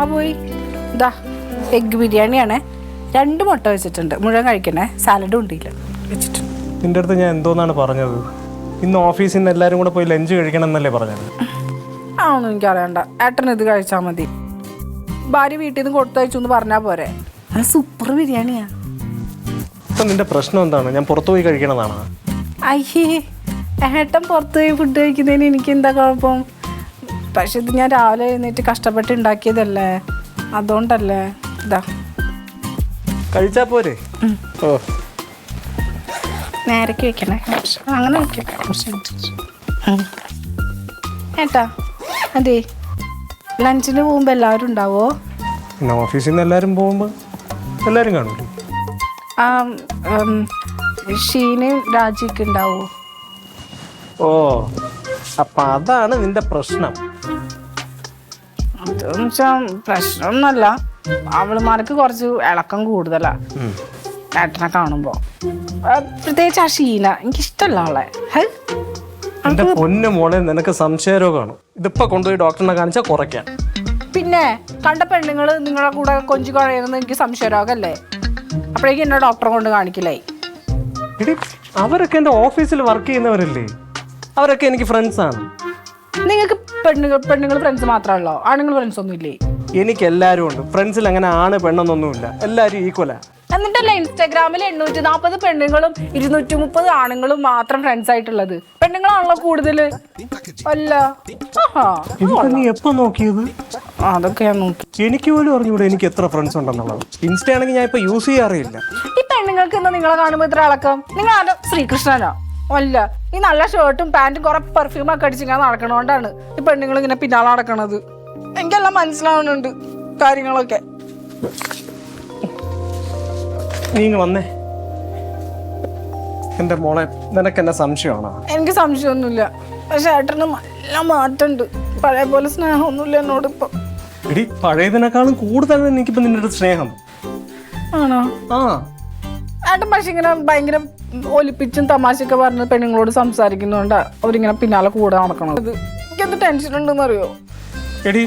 ആ പോയി. ഇതാ എഗ് ബിരിയാണിയാണ്. രണ്ട് മുട്ട വെച്ചിട്ടുണ്ട്. മുഴുവൻ കഴിക്കണേ. സാലഡും ഉണ്ടില്ല വെച്ചിട്ടുണ്ട്. നിന്റെ അടുത്ത് ഞാൻ എന്തോന്നാണ് പറഞ്ഞത്? ഇന്ന് ഓഫീസിൽ നിന്ന് എല്ലാവരും കൂടെ പോയി ലഞ്ച് കഴിക്കണം എന്നല്ലേ പറഞ്ഞത്? ആണോന്നും എനിക്ക് അറിയണ്ട ഏട്ടൻ ഇത് കഴിച്ചാൽ മതി. ഭാര്യ വീട്ടിൽ നിന്ന് കൊടുത്തയച്ചു എന്ന് പറഞ്ഞാൽ പോരെ. അത് സൂപ്പർ ബിരിയാണിയാ. ഇപ്പം നിന്റെ പ്രശ്നം എന്താണ്? ഞാൻ പുറത്തു പോയി കഴിക്കണതാണ്? അയ്യേ ഏട്ടൻ പുറത്ത് പോയി ഫുഡ് കഴിക്കുന്നതിന് എനിക്ക് എന്താ കുഴപ്പം? പക്ഷെ ഇത് ഞാൻ രാവിലെ എഴുന്നേറ്റ് കഷ്ടപ്പെട്ട് ഉണ്ടാക്കിയതല്ലേ? അതുകൊണ്ടല്ലേ? ഇതാ. കഴിച്ചാ പോരെ? ഓ. നേരക്ക് വെക്കണേ. അങ്ങനെ. ഏട്ടാ അതെ. ലഞ്ചിന് പോകുമ്പോ എല്ലാവരും ഉണ്ടാവോ? ഓഫീസിൽ നിന്ന് എല്ലാവരും പോകുമ്പോ എല്ലാവരും കാണൂലേ ആ ഷീനയും രാജിക്ക് ഉണ്ടാവോ? ഓ അപ്പൊ അതാണ് നിന്റെ പ്രശ്നം. അതെന്ന് വെച്ചാ പ്രശ്നമൊന്നുമല്ല. അവളുമാർക്ക് കുറച്ച് ഇളക്കം കൂടുതലാ. ഏട്ടനെ കാണുമ്പോ. പ്രത്യേകിച്ച് ആ ഷീന എനിക്കിഷ്ടമല്ല അവളെ. എന്റെ പൊന്നു മോളെ നിനക്ക് സംശയരോഗമാണ് ഇതിപ്പോ കൊണ്ടുപോയി ഡോക്ടറിനെ കാണിച്ചാൽ കുറയ്ക്കാം. പിന്നെ കണ്ട പെണ്ണുങ്ങൾ നിങ്ങളുടെ കൂടെ കൊഞ്ചു കുഴയുന്നത് എനിക്ക് സംശയരോഗല്ലേ? അപ്പോഴേക്കും എന്നെ ഡോക്ടറെ കൊണ്ട് കാണിക്കില്ലേ? അവരൊക്കെ എന്റെ ഓഫീസിൽ വർക്ക് ചെയ്യുന്നവരല്ലേ? അവരൊക്കെ എനിക്ക് ഫ്രണ്ട്സ് ആണ്. നിങ്ങൾക്ക് പെണ്ണുങ്ങൾ പെണ്ണുങ്ങൾ ഫ്രണ്ട്സ് മാത്രമല്ലോ ആണുങ്ങൾ ഫ്രണ്ട്സ് ഒന്നും ഇല്ലേ? എനിക്ക് എല്ലാവരും ഉണ്ട് ഫ്രണ്ട്സിൽ അങ്ങനെ ആണ് പെണ്ണെന്നൊന്നുമില്ല. എല്ലാവരും ഈക്വലാ എന്നിട്ടല്ലേ ഇൻസ്റ്റാഗ്രാമിൽ എണ്ണൂറ്റി നാൽപ്പത് പെണ്ണുങ്ങളും ഇരുന്നൂറ്റി മുപ്പത് ആണുങ്ങളും മാത്രം ഫ്രണ്ട്സ് ആയിട്ടുള്ളത്. പെണ്ണുങ്ങളാണല്ലോ കൂടുതൽ അല്ല. നീ എപ്പോ നോക്കിയത്? അതൊക്കെ ഞാൻ നോക്കി. എനിക്ക് പോലും അറിഞ്ഞൂടെ എനിക്ക് എത്ര ഫ്രണ്ട്സ് ഉണ്ടെന്നുള്ളത്. ഇൻസ്റ്റ ആണെങ്കിൽ ഞാൻ ഇപ്പൊ യൂസ് ചെയ്യാറില്ല ഈ പെണ്ണുങ്ങൾക്ക് ഇന്ന് നിങ്ങളെ കാണുമ്പോൾ ഇത്ര ഇളക്കം നിങ്ങൾ ആരോ? ശ്രീകൃഷ്ണനോ? അല്ല ഈ നല്ല ഷർട്ടും പാന്റും കുറെ പെർഫ്യൂം ഒക്കെ അടിച്ചിങ്ങനെ നടക്കണോണ്ടാണ് ഈ പെണ്ണുങ്ങൾ ഇങ്ങനെ പിന്നാലെ നടക്കണത്. എനിക്കെല്ലാം മനസ്സിലാവുന്നുണ്ട് കാര്യങ്ങളൊക്കെ. നീ ഇങ്ങ് വന്നേ. എന്റെ മോളെ നിനക്ക് എന്നെ സംശയമാണോ? എനിക്ക് സംശയമൊന്നുമില്ല. പക്ഷെ ഏട്ടന് നല്ല മാറ്റമുണ്ട്. പഴയ പോലെ സ്നേഹമൊന്നുമില്ല എന്നോട് ഇപ്പൊ. എടി പഴയതിനേക്കാളും കൂടുതലാണ് എനിക്കിപ്പോ നിന്റെ സ്നേഹം. ആണോ? ആ. ഏട്ടൻ പക്ഷെ ഇങ്ങനെ ഭയങ്കര ഒലിപ്പിച്ചും തമാശയൊക്കെ പറഞ്ഞ് പെണ്ണുങ്ങളോട് സംസാരിക്കുന്നോണ്ടാ അവരിങ്ങനെ പിന്നാലെ കൂടെ നടക്കണം ഇത് എനിക്കെന്ത് ടെൻഷൻ ഉണ്ടെന്ന് അറിയോ എടി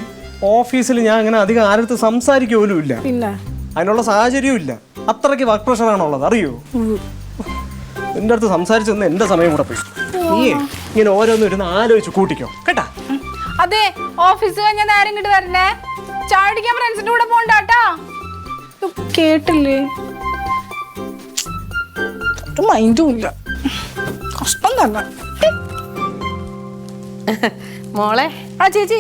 ഓഫീസിൽ ഞാൻ അങ്ങനെ അധികം ആരടുത്ത് സംസാരിക്കുക പോലും ഇല്ല. പിന്നെ? അതിനുള്ള സാഹചര്യവും ഇല്ല. അത്രയ്ക്ക് വർക്ക് പ്രഷറാണുള്ളത് അറിയോ? എന്റെ അടുത്ത് സംസാരിച്ചെന്ന് എന്റെ സമയം കൂടെ പോയി. നീ ഇങ്ങനെ ഓരോന്നും ഇരുന്ന് ആലോചിച്ച് കൂട്ടിക്കോ കേട്ടാ? അതെ ഓഫീസ് കഴിഞ്ഞാൽ നേരം ഇങ്ങോട്ട് വരണേ. ചാടിക്കാൻ ഫ്രണ്ട്സിന്റെ കൂടെ പോണ്ടാട്ടാ. കേട്ടില്ലേ? ഒരു മൈൻഡും ഇല്ല കഷ്ടം തന്നെ. മോളെ. ആ ചേച്ചി.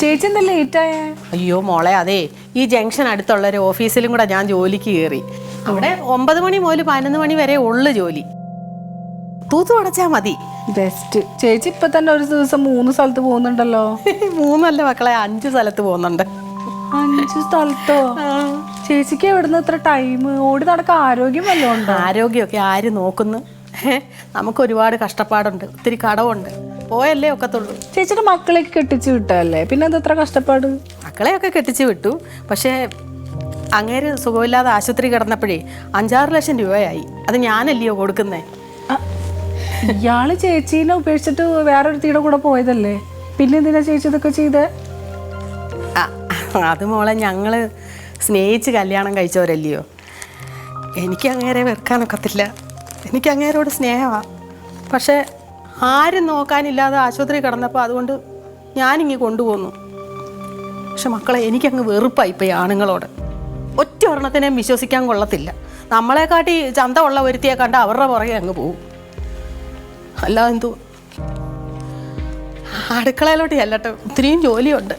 ചേച്ചി എന്താ ലേറ്റ് ആയേ? അയ്യോ മോളെ അതെ. ഈ ജംഗ്ഷൻ അടുത്തുള്ള ഒരു ഓഫീസിലും കൂടെ ഞാൻ ജോലിക്ക് കയറി അവിടെ ഒമ്പത് മണി മുതൽ പതിനൊന്ന് മണി വരെ ഉള്ള ജോലി. തൂത്തു അടച്ചാ മതി. ബെസ്റ്റ് ചേച്ചി ഇപ്പൊ തന്നെ ഒരു ദിവസം മൂന്ന് സ്ഥലത്ത് പോകുന്നുണ്ടല്ലോ. മൂന്നല്ല മക്കളെ അഞ്ച് സ്ഥലത്ത് പോകുന്നുണ്ട്. അഞ്ച് സ്ഥലത്തോ? ചേച്ചിക്ക് എവിടുന്ന് ഇത്ര ടൈം ഓടി നടക്കാൻ ആരോഗ്യം വല്ലതും ഉണ്ടോ ആരോഗ്യമൊക്കെ ആര് നോക്കുന്നു? നമുക്ക് ഒരുപാട് കഷ്ടപ്പാടുണ്ട്. ഒത്തിരി കടവുണ്ട്. പോയല്ലേ ഒക്കത്തുള്ളൂ. ചേച്ചിയുടെ മക്കളെയൊക്കെ കെട്ടിച്ചു വിട്ടല്ലേ പിന്നെ എന്താ ഇത്ര കഷ്ടപ്പാട്? മക്കളെയൊക്കെ കെട്ടിച്ചു വിട്ടു. പക്ഷേ അങ്ങേര് സുഖമില്ലാതെ ആശുപത്രി കിടന്നപ്പോഴേ അഞ്ചാറ് ലക്ഷം രൂപയായി. അത് ഞാനല്ലയോ കൊടുക്കുന്നേ? ഇയാൾ ചേച്ചീനെ ഉപേക്ഷിച്ചിട്ട് വേറൊരുത്തിയുടെ കൂടെ പോയതല്ലേ? പിന്നെ എന്തിനാ ചേച്ചി ഇതൊക്കെ ചെയ്തേ? അത് മോളെ ഞങ്ങൾ സ്നേഹിച്ച് കല്യാണം കഴിച്ചവരല്ലയോ? എനിക്ക് അങ്ങേരെ വെറുക്കാനൊക്കത്തില്ല. എനിക്ക് അങ്ങേരോട് സ്നേഹമാണ് പക്ഷേ ആരും നോക്കാനില്ലാതെ ആശുപത്രി കിടന്നപ്പോൾ അതുകൊണ്ട് ഞാനിങ്ങ് കൊണ്ടുപോന്നു. പക്ഷെ മക്കളെ എനിക്കങ്ങ് വെറുപ്പായി ഇപ്പം ഈ ആണുങ്ങളോട്. ഒറ്റ ഒരെണ്ണത്തിനെയും വിശ്വസിക്കാൻ കൊള്ളത്തില്ല. നമ്മളെക്കാട്ടി ചന്ത ഉള്ള ഒരുത്തിയെ കണ്ട അവരുടെ പുറകെ അങ്ങ് പോവും. അല്ല എന്തോ അടുക്കളയിലോട്ട് ചെല്ലട്ടെ. ഒത്തിരിയും ജോലിയുണ്ട്.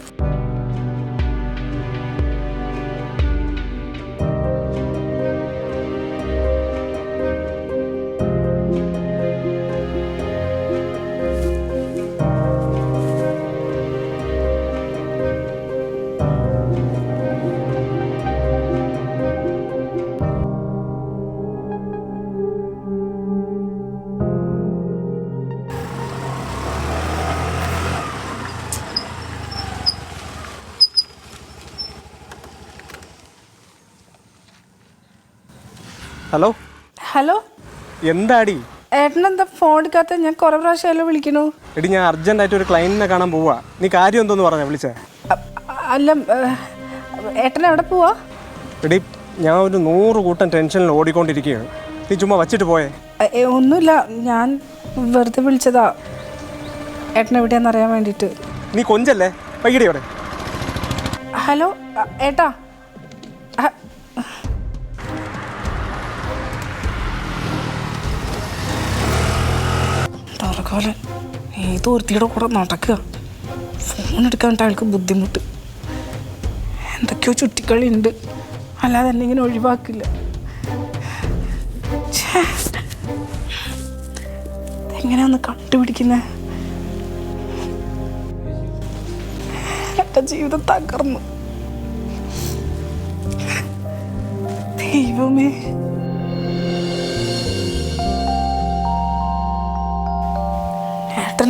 ഹലോ? ഹലോ? എന്താടി? ഏട്ടനെന്താ ഫോൺ എടുക്കാത്ത ഞാൻ കുറെ പ്രാവശ്യമല്ലോ വിളിക്കണു. എടി ഞാൻ അർജന്റായിട്ട് ഒരു ക്ലയന്റിനെ കാണാൻ പോവാ. നീ കാര്യം എന്തോന്ന് പറഞ്ഞ വിളിച്ചേ? അല്ല ഏട്ടൻ എവിടെ പോവാ? എടി ഞാൻ ഒരു നൂറ് കൂട്ടം ടെൻഷനിൽ ഓടിക്കൊണ്ടിരിക്കുകയാണ്. നീ ചുമ്മാ വച്ചിട്ട് പോയേ. ഒന്നുമില്ല. ഞാൻ വെറുതെ വിളിച്ചതാ. ഏട്ടൻ എവിടെയാന്ന് അറിയാൻ വേണ്ടിട്ട് നീ കൊഞ്ചല്ലേ? വൈകിടി അവിടെ ഹലോ ഏട്ടാ. തറക്കാലൻ ഏത് ഒരുത്തിയുടെ കൂടെ നടക്കുക. ഫോൺ എടുക്കാൻ അയാൾക്ക് ബുദ്ധിമുട്ട്. എന്തൊക്കെയോ ചുറ്റിക്കളി ഉണ്ട്. അല്ലാതെ എന്നെ ഇങ്ങനെ ഒഴിവാക്കില്ല. എങ്ങനെയാന്ന് കണ്ടുപിടിക്കുന്നേ? എന്റെ ജീവിതം തകർന്നു. ദൈവമേ.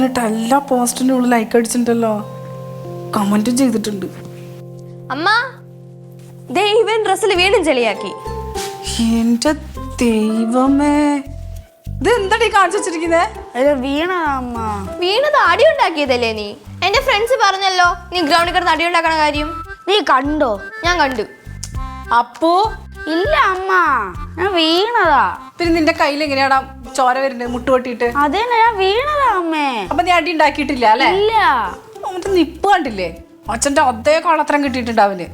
ഏട്ടനിട്ട് എല്ലാ പോസ്റ്റിന്റെ ഉള്ളിൽ ലൈക്ക് അടിച്ചിട്ടുണ്ടല്ലോ. കമന്റും ചെയ്തിട്ടുണ്ട്. അമ്മ ദേ ഇവൻ ഡ്രസ്സിൽ വീണ്ടും ചെളിയാക്കി. എന്റെ ദൈവമേ. ഇത് എന്താടി കാണിച്ചു വെച്ചിരിക്കുന്നേ? വീണ അമ്മ. വീണത് അടി ഉണ്ടാക്കിയതല്ലേ നീ? എന്റെ ഫ്രണ്ട്സ് പറഞ്ഞല്ലോ നീ ഗ്രൗണ്ടിൽ കിടന്ന് അടി ഉണ്ടാക്കണ കാര്യം. നീ കണ്ടോ? ഞാൻ കണ്ടു. അപ്പോ ഇല്ല അമ്മ. ഞാൻ വീണതാ. പിന്നെ നിന്റെ കയ്യിൽ എങ്ങനെയാടാ ചോര വരുന്നത്? മുട്ടുപൊട്ടിയിട്ട് തന്നെ ഞാൻ വീണതാ അമ്മേ. അപ്പൊ നീ അടി ഉണ്ടാക്കിയിട്ടില്ല അല്ലേ? ഇല്ല. നിപ്പ് കണ്ടില്ലേ? അച്ഛന്റെ അതേ കളത്രം കിട്ടിയിട്ടുണ്ട് അവന്.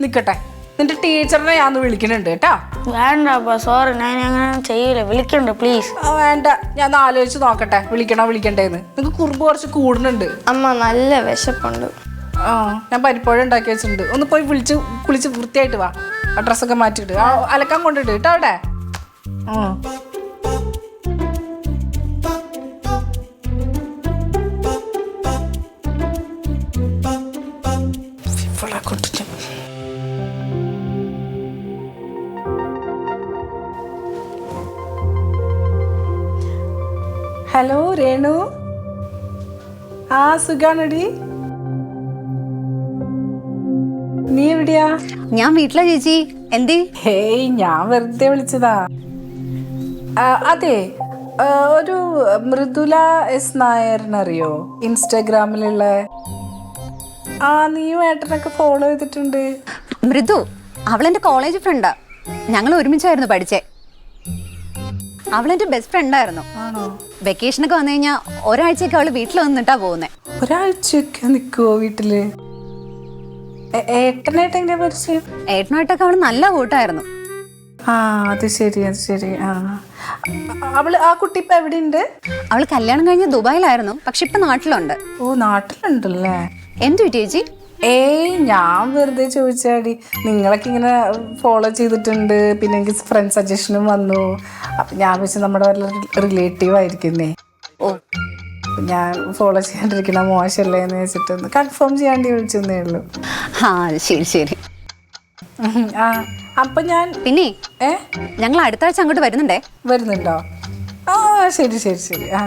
നിക്കട്ടെ. നിന്റെ ടീച്ചറിനെ ഞാൻ വിളിക്കുന്നുണ്ട് കേട്ടാ. വേണ്ട അപ്പ. സോറി ഞാൻ അങ്ങനെ ചെയ്യില്ല വിളിക്കണ്ട പ്ലീസ് ആ, വേണ്ട. ഞാൻ ആലോചിച്ച് നോക്കട്ടെ. വിളിക്കണോ വിളിക്കണ്ടേന്ന്. നിങ്ങക്ക് കുറുമ്പ് കുറച്ച് കൂടുന്നുണ്ട്. അമ്മ നല്ല വിശപ്പുണ്ട്. ആ ഞാൻ പരിപ്പോഴം ഉണ്ടാക്കി വെച്ചിട്ടുണ്ട്. ഒന്ന് പോയി വിളിച്ച് കുളിച്ച് വൃത്തിയായിട്ട് വാ. ആ ഡ്രസ്സൊക്കെ മാറ്റിയിട്ട്. ആ, അലക്കാൻ കൊണ്ടിട്ട് കേട്ടോ അവിടെ. ഹലോ രേണു. ആ സുഖാണടി? എവിടെയാ ഞാൻ വീട്ടിലാ ചേച്ചി. എന്തേ? ഹേയ് ഞാൻ വെറുതെ വിളിച്ചതാ. ആ, അതെ ആ, ഒരു മൃദുല എസ് നായറിനറിയോ ഇൻസ്റ്റാഗ്രാമിലുള്ള. ആ നീ ഏട്ടനൊക്കെ ഫോളോ ചെയ്തിട്ടുണ്ട്. മൃദു അവളെന്റെ കോളേജ് ഫ്രണ്ടാ ഞങ്ങൾ ഒരുമിച്ചായിരുന്നു പഠിച്ചേ. അവളെന്റെ ബെസ്റ്റ് ഫ്രണ്ടായിരുന്നു ആണോ? വെക്കേഷനൊക്കെ വന്നു കഴിഞ്ഞാൽ ഒരാഴ്ചയൊക്കെ അവൾ വീട്ടിൽ വന്നിട്ടാ പോകുന്നേ. ഒരാഴ്ചയൊക്കെ നിൽക്കുവോ വീട്ടിൽ? ഏട്ടനായിട്ട് എങ്ങനെയാ പരിചയം? ഏട്ടനായിട്ടൊക്കെ അവൾ നല്ല കൂട്ടായിരുന്നു. ആ അത് ശരി അത് ശരി. ആ. അവൾ ആ കുട്ടി ഇപ്പൊ എവിടെയുണ്ട്? അവൾ കല്യാണം കഴിഞ്ഞ് ദുബായിലായിരുന്നു പക്ഷെ ഇപ്പൊ നാട്ടിലുണ്ട്. ഓ നാട്ടിലുണ്ടല്ലേ? എന്തു ചേച്ചി? ഏയ് ഞാൻ വെറുതെ ചോദിച്ചാടി നിങ്ങളൊക്കെ ഇങ്ങനെ ഫോളോ ചെയ്തിട്ടുണ്ട് പിന്നെ എനിക്ക് ഫ്രണ്ട് സജഷനും വന്നു. അപ്പൊ ഞാൻ വെച്ച് നമ്മുടെ വല്ല റിലേറ്റീവ് ആയിരിക്കുന്നേ. ഓ ഞാൻ ഫോളോ ചെയ്യാണ്ടിരിക്കണ മോശമല്ലേ എന്ന് വെച്ചിട്ട് കൺഫേം ചെയ്യാണ്ടി വിളിച്ചെന്നേ ഉള്ളൂ. ആ ശരി ശരി. ആ അപ്പൊ ഞാൻ പിന്നെ? ഏ? ഞങ്ങൾ അടുത്ത ആഴ്ച അങ്ങോട്ട് വരുന്നുണ്ടേ? വരുന്നുണ്ടോ? ആ ശരി ശരി ശരി. ആ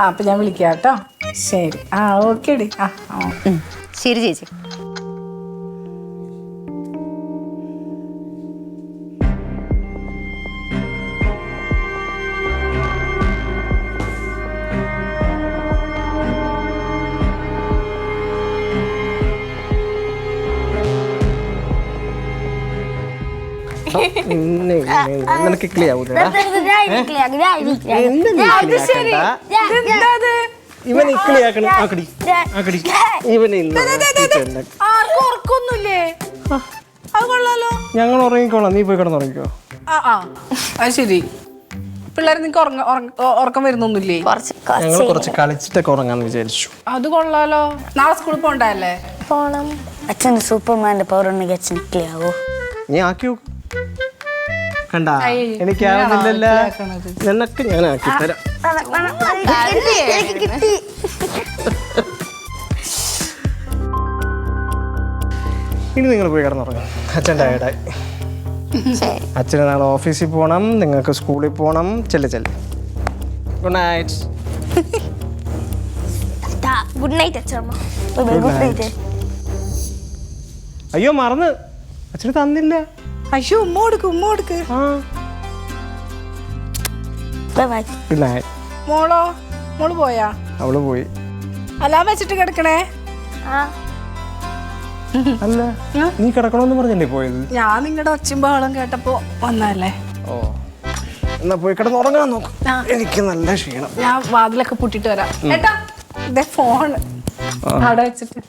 ആ അപ്പൊ ഞാൻ വിളിക്കാം കേട്ടോ ശരി. ആ ഓക്കെ ഡി ആ ആ. ശരി ചേച്ചി. നിനക്ക് ഇവൻ ഇക്കിളിയാക്കണം ആക്കടി. ആക്കടി. ആക്കിയിട്ടുണ്ട്. ആർക്കും ഉറക്കൊന്നുമില്ലേ? അത് കൊള്ളാലോ. ഞങ്ങൾ ഉറങ്ങിക്കോളാം. നീ പോയി കിടന്നുറങ്ങിക്കോ ആ ആ. അത് ശരി. പിള്ളേർ നിനക്ക് ഉറക്കം വരുന്നൊന്നുമില്ലേ? കുറച്ച് ഞങ്ങൾ കുറച്ച് കളിച്ചിട്ടൊക്കെ ഉറങ്ങാന്ന് വിചാരിച്ചു. അത് കൊള്ളാലോ. നാളെ സ്കൂളിൽ പോണ്ടല്ലേ പോണം. അച്ഛൻ സൂപ്പർമാന്റെ പവർ ഉണ്ടെങ്കിൽ അച്ഛൻ ക്ലിയാവോ നീ ആക്കി നോക്ക്. കണ്ടാ എനിക്ക് എനിക്കാവുന്നില്ലല്ല. നിനക്ക് ഞാൻ ആക്കി തരാം. ഇനി നിങ്ങൾ പോയി കിടന്നുറങ്ങും അച്ഛൻ ടയർഡായി അച്ഛന് നാളെ ഓഫീസിൽ പോകണം നിങ്ങൾക്ക് സ്കൂളിൽ പോകണം ചെല്ല് ചെല്ല്. ഗുഡ് നൈറ്റ് ഗുഡ് നൈറ്റ് അച്ഛമ്മ. ഗുഡ് നൈറ്റ് അയ്യോ മറന്ന്. അച്ഛന് തന്നില്ല. അയ്യോ ഉമ്മ കൊടുക്ക് ഉമ്മ കൊടുക്ക് ബൈ ബൈ ഗുഡ് നൈറ്റ് മോളോ മോൾ പോയാ? അവൾ പോയി. അലാം വെച്ചിട്ട് കിടക്കണേ? ആ. അല്ല നീ കിടക്കണമെന്ന് പറഞ്ഞല്ലേ പോയത്? ഞാൻ നിങ്ങളുടെ ഒച്ചും ബഹളം കേട്ടപ്പോ വന്നല്ലേ ഓ. എന്നാ പോയി കിടന്ന് ഉറങ്ങാൻ നോക്ക്. എനിക്ക് നല്ല ക്ഷീണം. ഞാൻ വാതിലൊക്കെ പൂട്ടിട്ട് വരാം. കേട്ടോ ഇതേ ഫോൺ അവിടെ വെച്ചിട്ട്.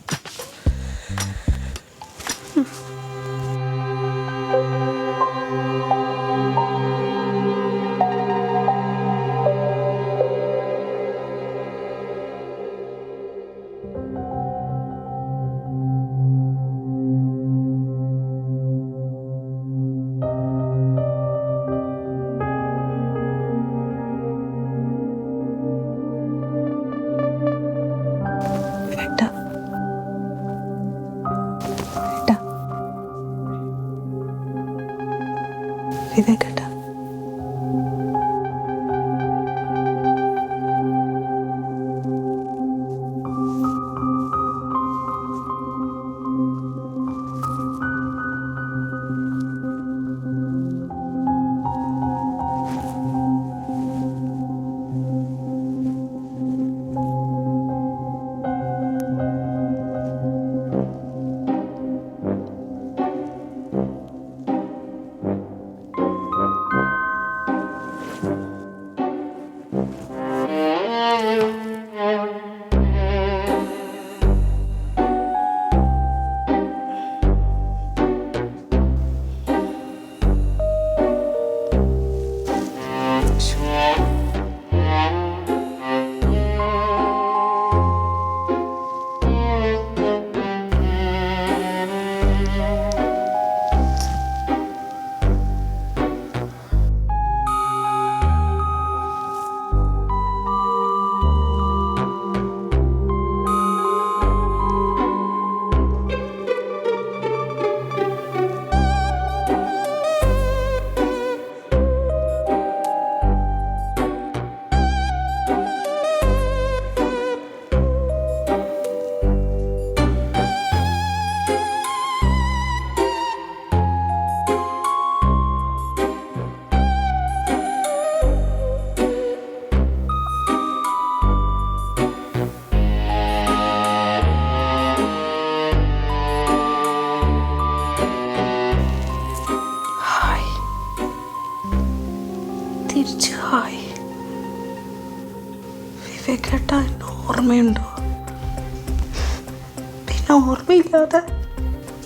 ഓർമ്മയില്ലാതെ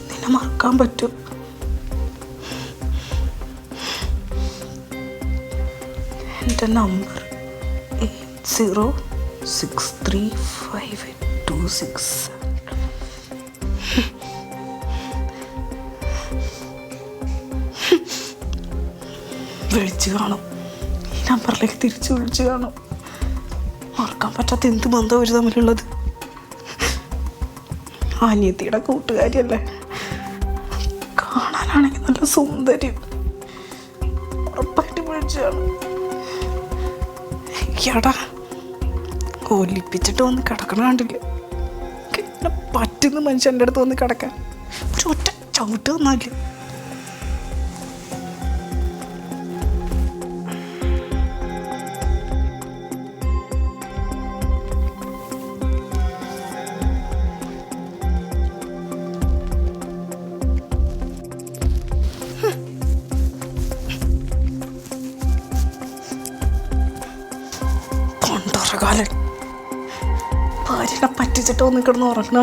നിന്നെ മറക്കാൻ പറ്റും. എന്റെ number eight zero six three five eight two six വിളിച്ചു കാണും. ഈ നമ്പറിലേക്ക് തിരിച്ചു വിളിച്ചു കാണും. മറക്കാൻ പറ്റാത്ത എന്ത് ബന്ധം ഒരു തമ്മിലുള്ളത്? അനിയത്തിയുടെ കൂട്ടുകാരിയല്ലേ? കാണാനാണെങ്കിൽ നല്ല സുന്ദര്യം. ഉറപ്പായിട്ട് വിളിച്ചു എടാ ഒലിപ്പിച്ചിട്ട് വന്ന് കിടക്കണ കണ്ടില്ല? പറ്റുന്ന മനുഷ്യന്റെ അടുത്ത് വന്ന് കിടക്കാൻ? ഒരു ഒറ്റ ചവിട്ട് തന്നാൽ പറ്റിച്ചിട്ട് ഒന്ന് കിടന്ന് ഉറങ്ങണ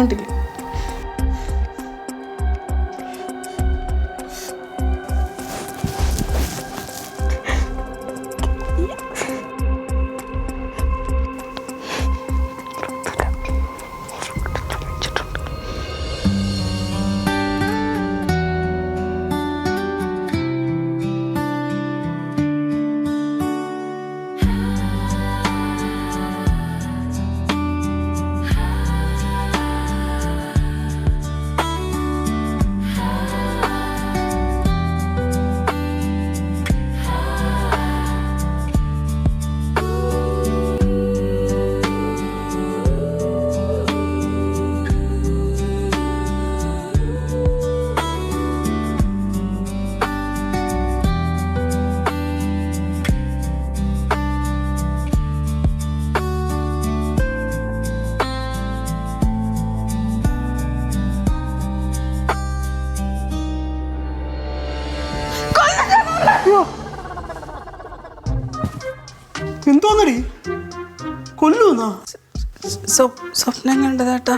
സ്വപ്നം കണ്ടതാട്ടാ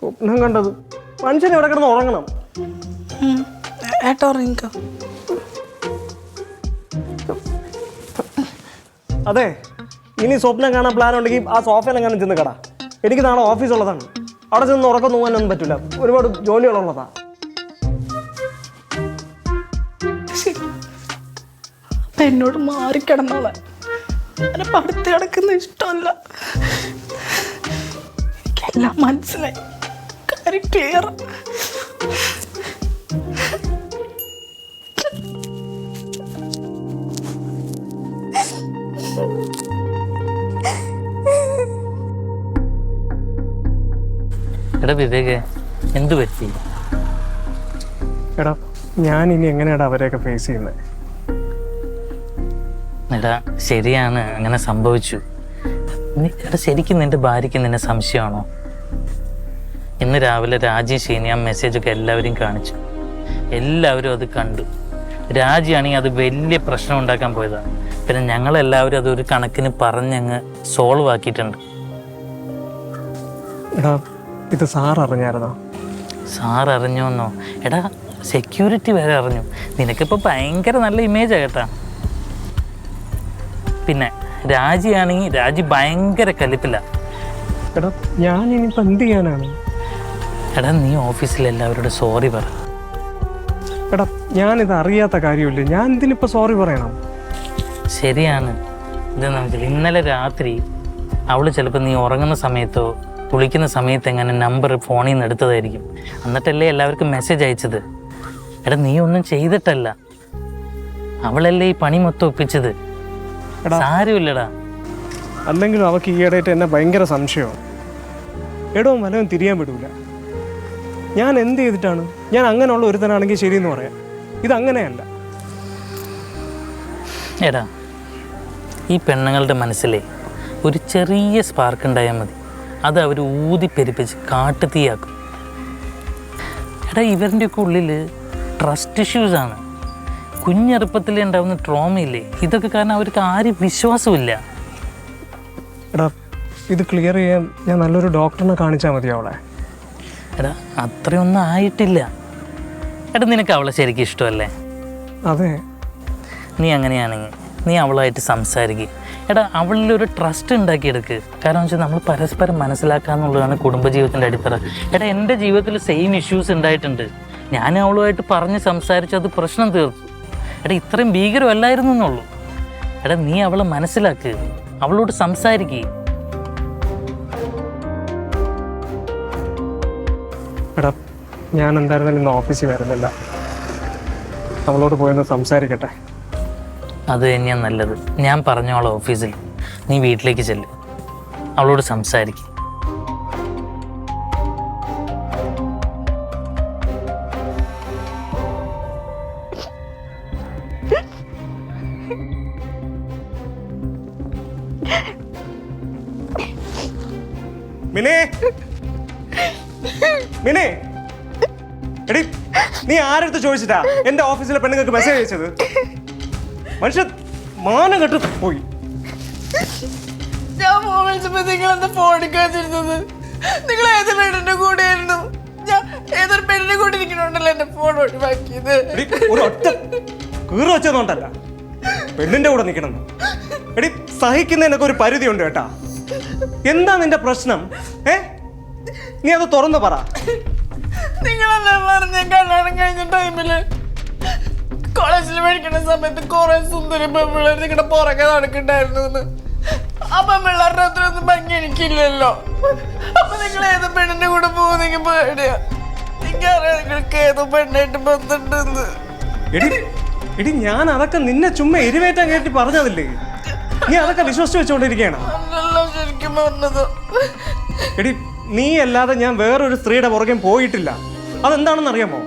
സ്വപ്നം കണ്ടത് മനുഷ്യൻ ഇവിടെ കിടന്ന് ഉറങ്ങണം. ഏട്ടാ ഉറങ്ങിക്കോ. അതെ ഇനി സ്വപ്നം കാണാൻ പ്ലാൻ ഉണ്ടെങ്കിൽ ആ സോഫയിലെങ്ങാനും ചെന്ന് കടാ. എനിക്ക് നാളെ ഓഫീസ് ഉള്ളതാണ്. അവിടെ ചെന്ന് ഉറക്കം നോക്കാനൊന്നും പറ്റില്ല ഒരുപാട് ജോലികളുള്ളതാ. എന്നോട് മാറിക്കിടന്നോളെ എന്നെ പടുത്ത് കിടക്കുന്ന ഇഷ്ടമല്ല. എനിക്കെല്ലാം മനസ്സിലായി. കാര്യം ക്ലിയർ എടാ വിവേക് എന്തു പറ്റി? എടാ ഞാൻ ഇനി എങ്ങനെയാടാ അവരെയൊക്കെ ഫേസ് ചെയ്യുന്നത് എടാ ശരിയാണ് അങ്ങനെ സംഭവിച്ചു. എടാ ശരിക്കും നിന്റെ ഭാര്യയ്ക്ക് നിന്നെ സംശയമാണോ? ഇന്ന് രാവിലെ രാജി ഷീനി ആ മെസ്സേജൊക്കെ എല്ലാവരും കാണിച്ചു. എല്ലാവരും അത് കണ്ടു. രാജിയാണെങ്കിൽ അത് വലിയ പ്രശ്നം ഉണ്ടാക്കാൻ പോയതാണ് പിന്നെ ഞങ്ങളെല്ലാവരും അത് ഒരു കണക്കിന് പറഞ്ഞങ്ങ് സോൾവ് ആക്കിയിട്ടുണ്ട്. എടാ ഇത് സാർ അറിഞ്ഞായിരുന്നോ? സാർ അറിഞ്ഞോന്നോ എടാ സെക്യൂരിറ്റി വരെ അറിഞ്ഞു. നിനക്കിപ്പോൾ ഭയങ്കര നല്ല ഇമേജാണ് കേട്ടാ. പിന്നെ രാജിയാണെങ്കിൽ രാജി ഭയങ്കര കലിപ്പില്ല എടാ ഞാൻ ഇനിയിപ്പോൾ എന്ത് ചെയ്യാനാണ്? എടാ നീ ഓഫീസിൽ എല്ലാവരോടും സോറി പറ. എടാ ഞാനിത് അറിയാത്ത കാര്യമില്ല? ഞാൻ ഇതിനിപ്പോൾ സോറി പറയണം. ശരിയാണ്. ഇത് നമുക്ക് ഇന്നലെ രാത്രി അവൾ ചിലപ്പോൾ നീ ഉറങ്ങുന്ന സമയത്തോ കുളിക്കുന്ന സമയത്ത് എങ്ങനെ നമ്പർ ഫോണിൽ നിന്ന് എടുത്തതായിരിക്കും. എന്നിട്ടല്ലേ എല്ലാവർക്കും മെസ്സേജ് അയച്ചത്. എടാ നീ ഒന്നും ചെയ്തിട്ടല്ല. അവളല്ലേ ഈ പണി മൊത്തം ഒപ്പിച്ചത്? സാരമില്ലടാ. അല്ലെങ്കിലും അവക്ക് ഈയിടെയായിട്ട് എന്നെ ഭയങ്കര സംശയമാണ്. എടോ വല്ലതും തിരിയാൻ വിടൂല. ഞാൻ എന്ത് ചെയ്തിട്ടാണ്? ഞാൻ അങ്ങനെയുള്ള ഒരുത്തനാണെങ്കിൽ ശരിയെന്ന് പറയാം. ഇത് അങ്ങനെയല്ല എടാ ഈ പെണ്ണുങ്ങളുടെ മനസ്സിലെ ഒരു ചെറിയ സ്പാർക്ക് ഉണ്ടായാൽ മതി. അത് അവർ ഊതി പെരുപ്പിച്ച് കാട്ടുതീയാക്കും. എടാ ഇവരുടെയൊക്കെ ഉള്ളിൽ ട്രസ്റ്റ് ഇഷ്യൂസാണ് കുഞ്ഞെറുപ്പത്തിൽ ഉണ്ടാവുന്ന ട്രോമയില്ലേ? ഇതൊക്കെ കാരണം അവർക്ക് ആരും വിശ്വാസമില്ല. എടാ ഇത് ക്ലിയർ ചെയ്യാൻ ഞാൻ നല്ലൊരു ഡോക്ടറിനെ കാണിച്ചാൽ മതി അവളെ. എടാ അത്രയൊന്നും ആയിട്ടില്ല. എടാ നിനക്ക് അവളെ ശരിക്കും ഇഷ്ടമല്ലേ? അതെ. നീ അങ്ങനെയാണെങ്കിൽ നീ അവളായിട്ട് സംസാരിക്കുക എടാ അവളിൽ ഒരു ട്രസ്റ്റ് ഉണ്ടാക്കിയെടുക്ക്. കാരണം വെച്ചാൽ നമ്മൾ പരസ്പരം മനസ്സിലാക്കുക എന്നുള്ളതാണ് കുടുംബജീവിതത്തിന്റെ അടിത്തറ. എടാ എന്റെ ജീവിതത്തിൽ സെയിം ഇഷ്യൂസ് ഉണ്ടായിട്ടുണ്ട്. ഞാൻ അവളുമായിട്ട് പറഞ്ഞ് സംസാരിച്ച് അത് പ്രശ്നം തീർത്തു. എടാ ഇത്രയും ഭീകരമല്ലായിരുന്നു എന്നുള്ളൂ എടാ നീ അവളെ മനസ്സിലാക്ക് അവളോട് സംസാരിക്കുക എടാ ഞാൻ എന്തായിരുന്നാലും ഇന്ന് ഓഫീസിൽ വരുന്നില്ല. അവളോട് പോയൊന്ന് സംസാരിക്കട്ടെ. അത് തന്നെയാണ് നല്ലത്. ഞാൻ പറഞ്ഞോളാം ഓഫീസിൽ. നീ വീട്ടിലേക്ക് ചെല്ല്. അവളോട് സംസാരിക്കും. മിനി. മിനി. എടി നീ ആരടുത്ത് ചോദിച്ചിട്ടാ എന്റെ ഓഫീസിലെ പെണ്ണുങ്ങൾക്ക് മെസ്സേജ് അയച്ചത്? മനുഷ്യ മാനം കെട്ട് പോയി. ഞാൻ ഫോൺ വിളിച്ചപ്പോ നിങ്ങൾ എന്താ ഫോൺ എടുക്കാതിരുന്നത്? നിങ്ങൾ ഏത് പെണ്ണിന്റെ കൂടെയായിരുന്നു? ഞാൻ ഏതൊരു പെണ്ണിന്റെ കൂടെ ഇരിക്കണോണ്ടല്ലോ എന്റെ ഫോൺ ഒഴിവാക്കിയത്? എടി ഒരു ഒറ്റ കീറ് വെച്ചതുകൊണ്ടല്ല പെണ്ണിന്റെ കൂടെ നിൽക്കണം എടി സഹിക്കുന്നതിനൊക്കെ ഒരു പരിധി ഉണ്ട് കേട്ടാ. എന്താ നിന്റെ പ്രശ്നം? ഏ? നീ അത് തുറന്നു പറ. നിങ്ങളല്ലേ പറഞ്ഞ കല്യാണം കഴിഞ്ഞ ടൈമിൽ കോളേജിൽ പഠിക്കുന്ന സമയത്ത് കുറെ സുന്ദരി പെമ്പിള്ളേർ നിങ്ങളുടെ പുറകെ നടക്കണ്ടായിരുന്നു എന്ന് ആ പെമ്പിള്ളേരുടെ അത്രയൊന്നും ഭംഗി എനിക്കില്ലല്ലോ. അപ്പൊ നിങ്ങൾ ഏത് പെണ്ണിന്റെ കൂടെ പോകുന്നെങ്കിൽ പേടിയാ. എനിക്കറിയാം നിങ്ങൾക്ക് ഏതോ പെണ്ണായിട്ട് ബന്ധമുണ്ടെന്ന്. എടി എടി ഞാൻ അതൊക്കെ നിന്നെ ചുമ്മാ എരിവേറ്റാൻ കേട്ടി പറഞ്ഞതല്ലേ? നീ അതൊക്കെ വിശ്വസിച്ച് വെച്ചോണ്ടിരിക്കുകയാണ് പറഞ്ഞത്. എടി നീ അല്ലാതെ ഞാൻ വേറൊരു സ്ത്രീയുടെ പുറകെ പോയിട്ടില്ല. അതെന്താണെന്ന് അറിയാമോ?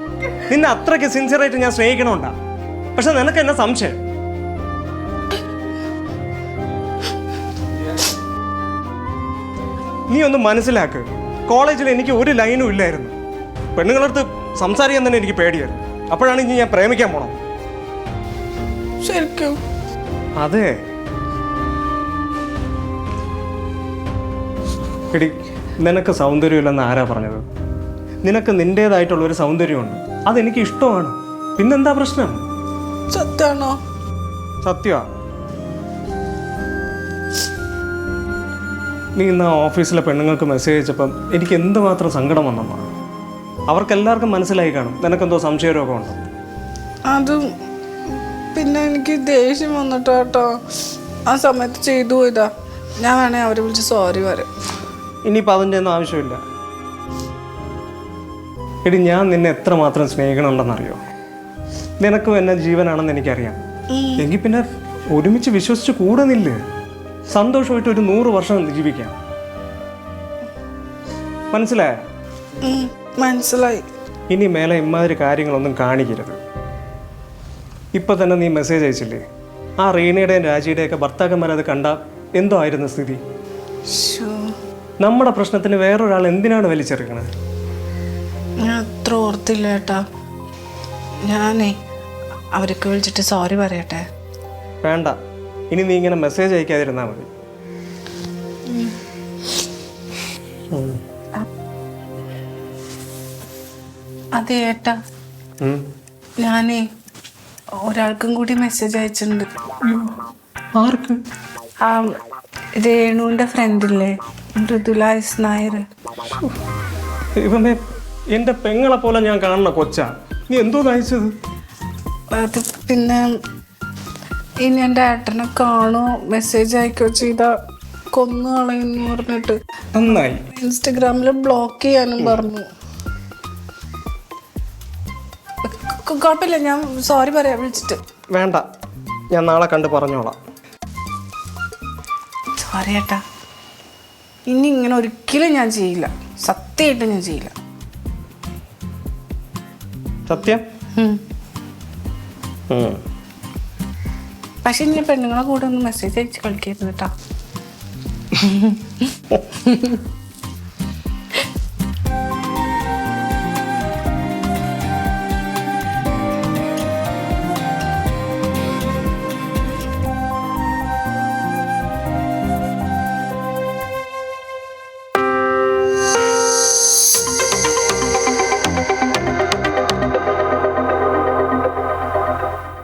നിന്നെ അത്രയ്ക്ക് സിൻസിയറായിട്ട് ഞാൻ സ്നേഹിക്കണോണ്ടാ പക്ഷെ നിനക്ക് എന്നെ സംശയം? നീ ഒന്ന് മനസ്സിലാക്ക്. കോളേജിൽ എനിക്ക് ഒരു ലൈനും ഇല്ലായിരുന്നു. പെണ്ണുങ്ങളടുത്ത് സംസാരിക്കാൻ തന്നെ എനിക്ക് പേടിയായിരുന്നു. അപ്പോഴാണ് ഇനി ഞാൻ പ്രേമിക്കാൻ പോണം ശരിക്കും. അതെ. എടി നിനക്ക് സൗന്ദര്യമില്ലെന്ന് ആരാ പറഞ്ഞത്? നിനക്ക് നിന്റേതായിട്ടുള്ള ഒരു സൗന്ദര്യമുണ്ട്. അതെനിക്ക് ഇഷ്ടമാണ്. പിന്നെന്താ പ്രശ്നം? സത്യാണോ? സത്യമാ നീ ഇന്ന് ഓഫീസിലെ പെണ്ണുങ്ങൾക്ക് മെസ്സേജ് അയച്ചപ്പം എനിക്ക് എന്തുമാത്രം സങ്കടം വന്നമ്മ? അവർക്കെല്ലാവർക്കും മനസ്സിലായി കാണും. നിനക്കെന്തോ സംശയരോഗം ഉണ്ടോ അതും പിന്നെ എനിക്ക് ദേഷ്യം വന്നിട്ടോ കേട്ടോ. ആ സമയത്ത് ചെയ്തു പോയതാ. ഞാൻ വേണേ അവരെ വിളിച്ച് സോറി പറയാം. ഇനിയിപ്പോൾ അതിന്റെ ഒന്നും ആവശ്യമില്ല. എടി ഞാൻ നിന്നെ എത്രമാത്രം സ്നേഹിക്കണമെന്നറിയോ നിനക്കും എന്നെ ജീവനാണെന്ന് എനിക്കറിയാം. എങ്കിൽ പിന്നെ ഒരുമിച്ച് വിശ്വസിച്ച് കൂടെ നില്ല് സന്തോഷമായിട്ട് ഒരു നൂറ് വർഷം ജീവിക്കാം. മനസ്സിലായ? മനസ്സിലായി. ഇനി മേലെ ഇമാതിരി കാര്യങ്ങളൊന്നും കാണിക്കരുത്. ഇപ്പൊ തന്നെ നീ മെസ്സേജ് അയച്ചില്ലേ? ആ റീനയുടെയും രാജിയുടെയൊക്കെ ഭർത്താക്കന്മാരത് കണ്ട എന്തോ ആയിരുന്നു സ്ഥിതി? ശ്ശോ, നമ്മുടെ പ്രശ്നത്തിന് വേറൊരാൾ എന്തിനാണ് വലിച്ചെറിയണത്? ഞാൻ അത്ര ഓർത്തില്ല ഏട്ടാ. ഞാനേ അവർക്ക് വിളിച്ചിട്ട് സോറി പറയട്ടെ. വേണ്ട. ഇനി നീ ഇങ്ങനെ മെസ്സേജ് അയക്കാതിരുന്നാൽ മതി. അതെ ഏട്ടാ. ഞാനേ ഒരാൾക്കും കൂടി മെസ്സേജ് അയച്ചിട്ടുണ്ട്. ആർക്ക്? ആ രേണുവിന്റെ ഫ്രണ്ടില്ലേ മൃദുല എസ് നായർ ഇവനെ എന്റെ പെങ്ങളെ പോലെ ഞാൻ കാണുന്ന കൊച്ചാ. നീ എന്തോ നയിച്ചത്? അത് പിന്നെ ഇനി എന്റെ ഏട്ടനെ കാണോ? മെസ്സേജ് അയക്കോ ചെയ്ത കൊന്നു കളയുന്നു പറഞ്ഞിട്ട്. നന്നായി. ഇൻസ്റ്റഗ്രാമിൽ ബ്ലോക്ക് ചെയ്യാനും പറഞ്ഞു. കുഴപ്പമില്ല ഞാൻ സോറി പറയാം വിളിച്ചിട്ട്. വേണ്ട. ഞാൻ നാളെ കണ്ട് പറഞ്ഞോളാം. സോറി ഏട്ടാ. ഇനി ഇങ്ങനെ ഒരിക്കലും ഞാൻ ചെയ്യില്ല. സത്യമായിട്ട് ഞാൻ ചെയ്യില്ല. സത്യം. പക്ഷെ ഇനി പെണ്ണുങ്ങളെ കൂടെ ഒന്ന് മെസ്സേജ് അയച്ച് കളിക്കരുത് കേട്ടോ